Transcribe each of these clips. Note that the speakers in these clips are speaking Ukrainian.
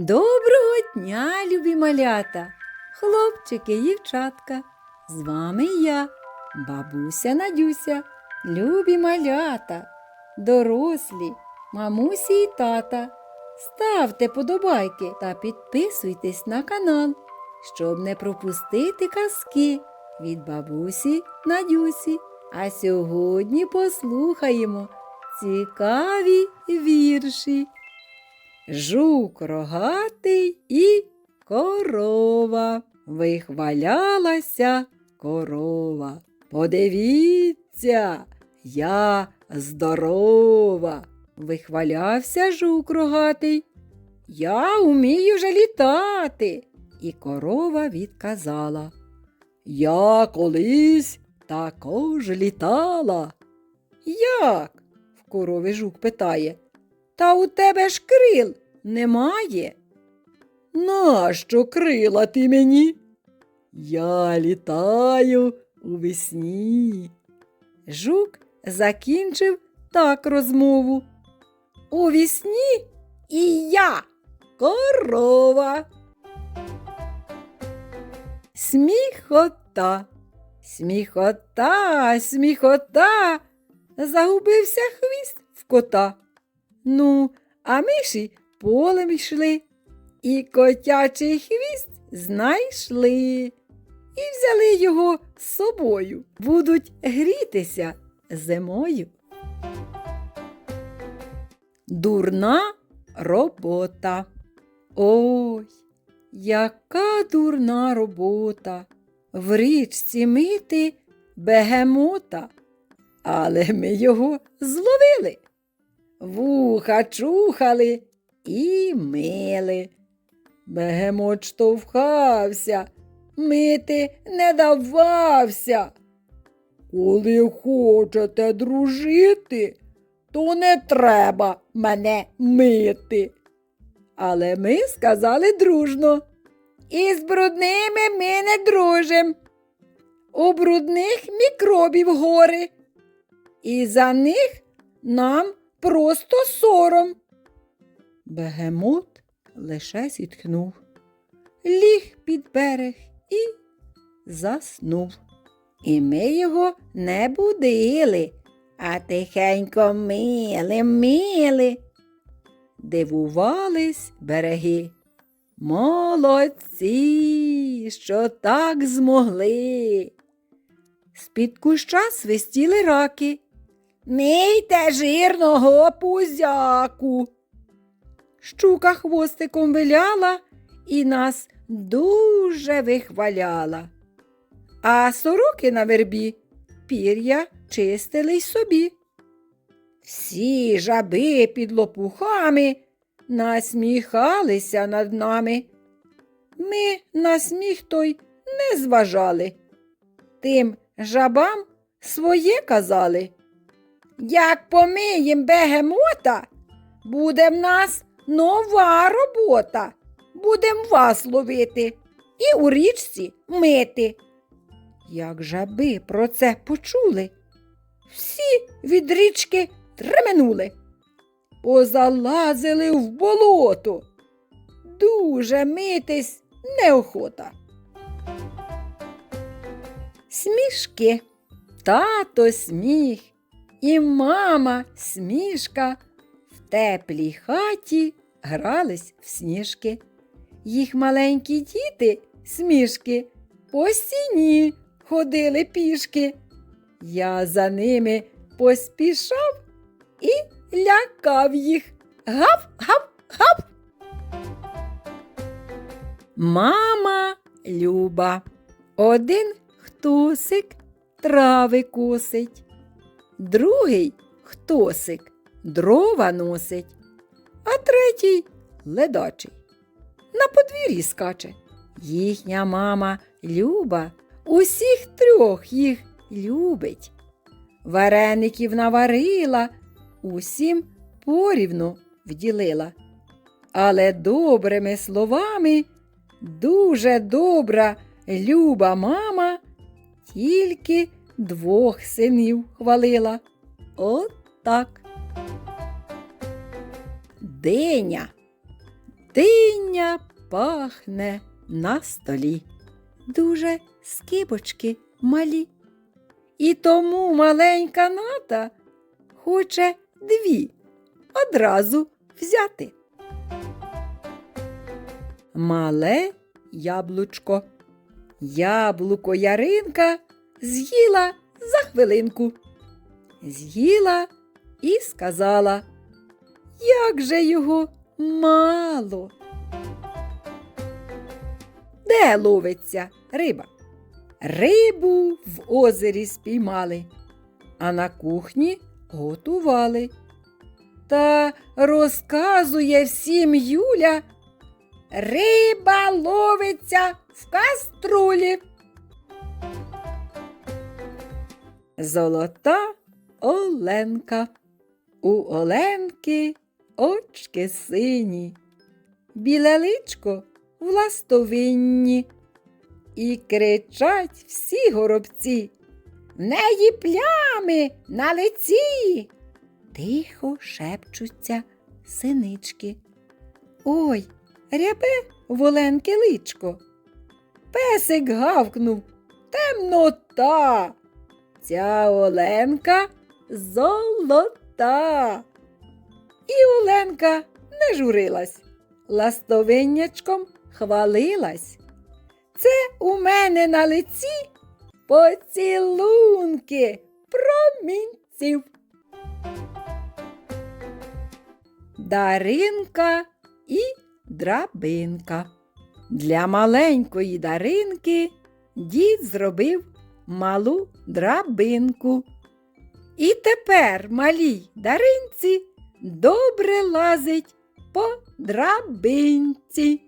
Доброго дня, любі малята, хлопчики і дівчатка. З вами я, бабуся Надюся, любі малята, дорослі, мамусі і тата. Ставте подобайки та підписуйтесь на канал, щоб не пропустити казки від бабусі Надюсі. А сьогодні послухаємо цікаві вірші. Жук рогатий і корова. Вихвалялася корова. Подивіться, я здорова. Вихвалявся жук рогатий. Я умію вже літати. І корова відказала. Я колись також літала. Як? в корови жук питає. Та у тебе ж крил немає. Нащо крила ти мені? Я літаю у весні. Жук закінчив так розмову. У вісні і я корова. Сміхота, сміхота, сміхота. Загубився хвіст в кота. Ну, а миші полем йшли, і котячий хвіст знайшли, і взяли його з собою. Будуть грітися зимою. Дурна робота. Ой, яка дурна робота. В річці мити бегемота, але ми його зловили вуха чухали і мили. Бегемот штовхався, мити не давався. Коли хочете дружити, то не треба мене мити. Але ми сказали дружно. Із брудними ми не дружим. У брудних мікробів гори. І за них нам просто сором. Бегемот лише зітхнув, ліг під берег і заснув. І ми його не будили, а тихенько мили, мили. Дивувались береги. Молодці, що так змогли. З-під куща свистіли раки. Мийте жирного пузяку. Щука хвостиком виляла і нас дуже вихваляла. А сороки на вербі пір'я чистили й собі. Всі жаби під лопухами насміхалися над нами. Ми на сміх той не зважали. Тим жабам своє казали. Як помиєм бегемота, буде в нас нова робота. Будем вас ловити і у річці мити. Як жаби про це почули, всі від річки тременули, позалазили в болото. Дуже митись неохота. Смішки, тато сміх і мама смішка теплій хаті грались в сніжки. Їх маленькі діти, смішки, по стіні ходили пішки. Я за ними поспішав і лякав їх. Гав, гав, гав. Мама Люба. Один хтосик трави косить другий хтосик дрова носить, а третій ледачий. На подвір'ї скаче. Їхня мама Люба усіх трьох їх любить. Вареників наварила, усім порівну вділила. Але добрими словами дуже добра люба мама тільки двох синів хвалила. От так. Деня. Диня пахне на столі. Дуже скибочки малі. І тому маленька ната хоче дві одразу взяти. Мале яблучко. Яблуко Яринка з'їла за хвилинку. З'їла і сказала, як же його мало. Де ловиться риба? Рибу в озері спіймали, а на кухні готували. Та розказує всім Юля, риба ловиться в каструлі. Золота Оленка. У Оленки очки сині, біле личко в ластовинні. І кричать всі горобці. В неї плями на лиці. Тихо шепчуться синички. Ой, рябе в Оленки личко. Песик гавкнув. Темнота. Ця Оленка золота. І Оленка не журилась, ластовиннячком хвалилась. Це у мене на лиці поцілунки промінців. Даринка і драбинка. Для маленької даринки дід зробив малу драбинку. І тепер малій даринці добре лазить по драбинці.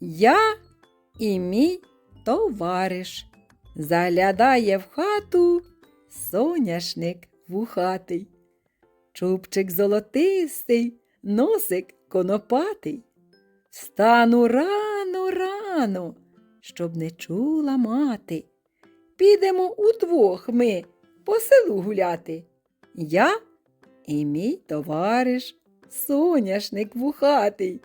Я і мій товариш заглядає в хату соняшник вухатий, чубчик золотистий, носик конопатий. Встану рано, рано, щоб не чула мати. Підемо удвох ми по селу гуляти. Я і мій товариш, соняшник вухатий.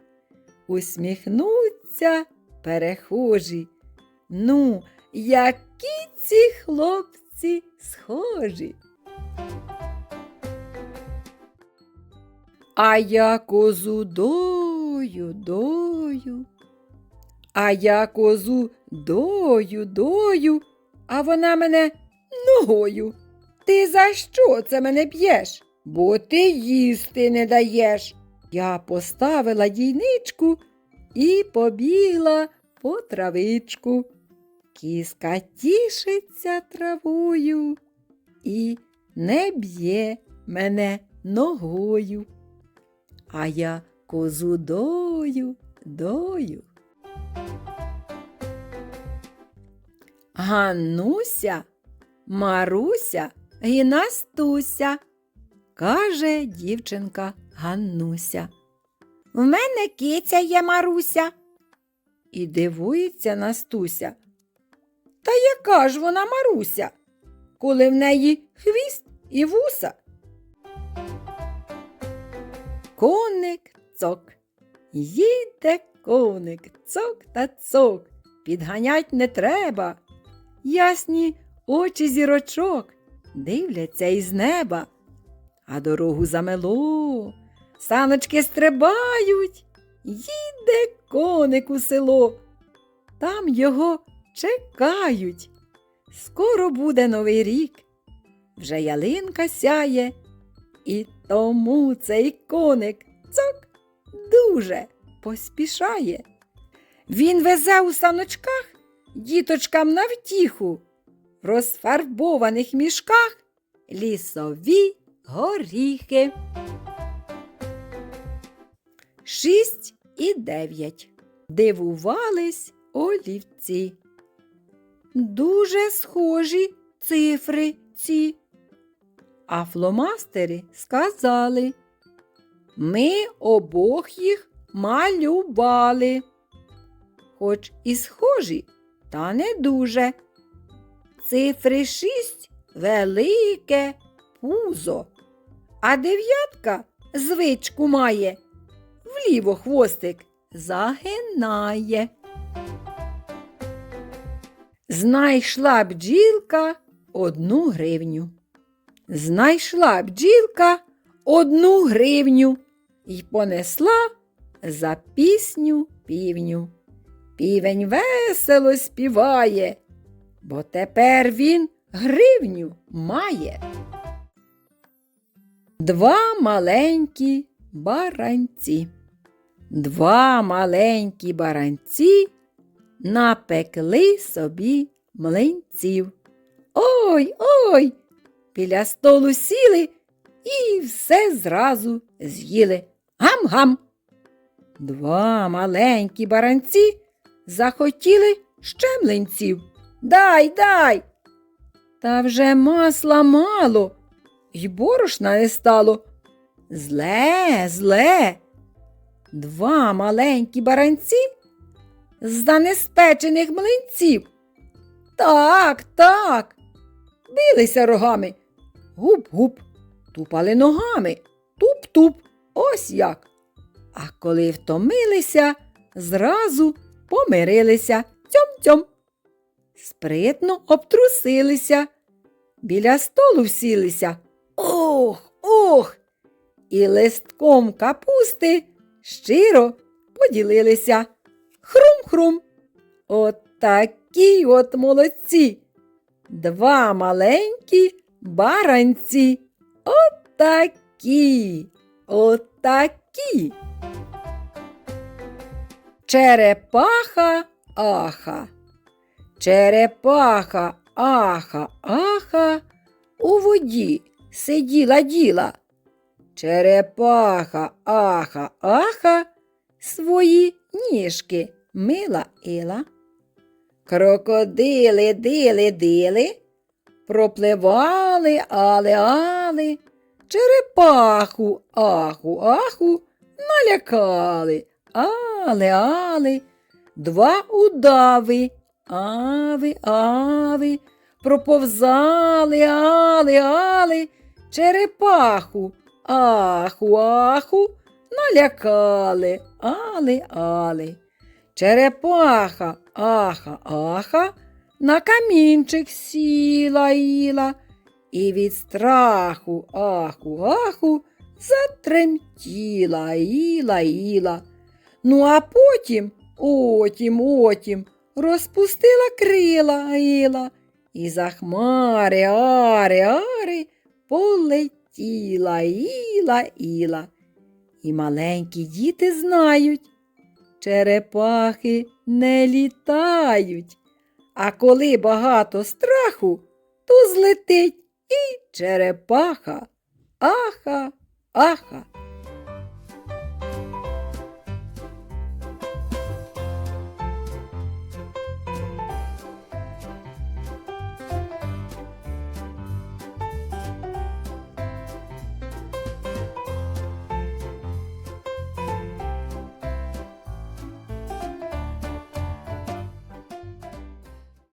Усміхнуться перехожі. Ну, які ці хлопці схожі. А я козу дою, дою. А я козу дою, дою, а вона мене ногою. Ти за що це мене б'єш? Бо ти їсти не даєш. Я поставила дійничку і побігла по травичку. Кіска тішиться травою і не б'є мене ногою. А я козу дою, дою. Ганнуся, Маруся і Настуся, каже дівчинка Ганнуся. В мене киця є Маруся. І дивується Настуся. Та яка ж вона Маруся, коли в неї хвіст і вуса? Коник цок. Їде коник, цок та цок. Підганять не треба. Ясні очі зірочок дивляться із неба, а дорогу замело, саночки стрибають, їде коник у село. Там його чекають. Скоро буде новий рік. Вже ялинка сяє, і тому цей коник цок дуже поспішає. Він везе у саночках діточкам на втіху в розфарбованих мішках лісові горіхи. Шість і дев'ять. Дивувались олівці. Дуже схожі цифри ці. А фломастери сказали. Ми обох їх малювали. Хоч і схожі, та не дуже. Цифри шість велике пузо, а дев'ятка звичку має вліво хвостик загинає. Знайшла бджілка одну гривню. Знайшла бджілка одну гривню і понесла за пісню півню. Півень весело співає, бо тепер він гривню має. Два маленькі баранці. Два маленькі баранці напекли собі млинців. Ой, ой, біля столу сіли і все зразу з'їли. Гам-гам. Два маленькі баранці захотіли ще млинців. Дай, дай. Та вже масла мало, й борошна не стало. Зле, зле. Два маленькі баранці з неспечених млинців. Так, так. Билися рогами. Гуп-гуп, тупали ногами. Туп-туп. Ось як. А коли втомилися, зразу помирилися цьом-цьом. Спритно обтрусилися, біля столу всілися. Ох, ох! І листком капусти щиро поділилися. Хрум-хрум. От такі от молодці. Два маленькі баранці. От такі, от такі. Черепаха аха. Черепаха аха аха у воді сиділа діла. Черепаха аха аха свої ніжки мила іла. Крокодили дили дили, пропливали але але, черепаху аху аху налякали, але але, два удави, ави ави, проповзали але але, черепаху аху аху налякали, але але. Черепаха аха аха на камінчик сіла іла, і від страху аху аху затремтіла іла іла. Ну, а потім, отім, отім, розпустила крила іла, і за хмари ари ари полетіла іла іла. І маленькі діти знають, черепахи не літають, а коли багато страху, то злетить і черепаха. Аха, аха.